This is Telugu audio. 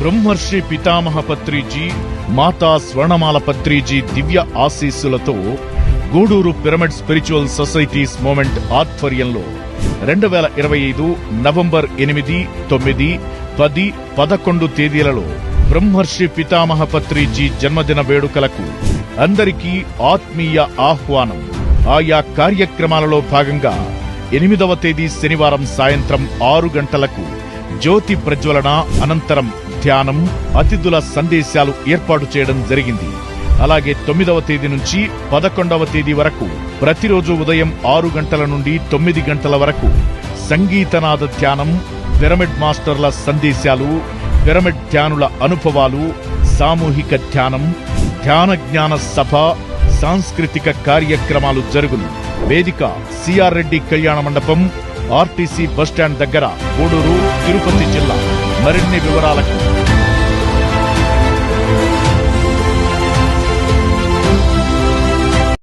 బ్రహ్మర్షి పితామహ పత్రిజీ మాతా స్వర్ణమాల పత్రిజీ దివ్య ఆశీస్సులతో Gudur pyramid spiritual societies movement ఆధ్వర్యంలో రెండు వేల ఇరవై ఐదు నవంబర్ ఎనిమిది తొమ్మిది పది పదకొండు తేదీలలో బ్రహ్మర్షి పితామహ పత్రిజీ జన్మదిన వేడుకలకు అందరికీ ఆత్మీయ ఆహ్వానం. ఆయా కార్యక్రమాలలో భాగంగా ఎనిమిదవ తేదీ శనివారం సాయంత్రం ఆరు గంటలకు జ్యోతి ప్రజ్వలన అనంతరం ధ్యానం అతిథుల సందేశాలు ఏర్పాటు చేయడం జరిగింది. అలాగే తొమ్మిదవ తేదీ నుంచి పదకొండవ తేదీ వరకు ప్రతిరోజు ఉదయం ఆరు గంటల నుండి తొమ్మిది గంటల వరకు సంగీతనాద ధ్యానం పిరమిడ్ మాస్టర్ల సందేశాలు పిరమిడ్ ధ్యానుల అనుభవాలు సామూహిక ధ్యానం ధ్యాన జ్ఞాన సభ సాంస్కృతిక కార్యక్రమాలు జరుగును. వేదిక సిఆర్ రెడ్డి కళ్యాణ మండపం ఆర్టీసీ బస్టాండ్ దగ్గర గూడూరు తిరుపతి జిల్లా. మరిన్ని వివరాలకు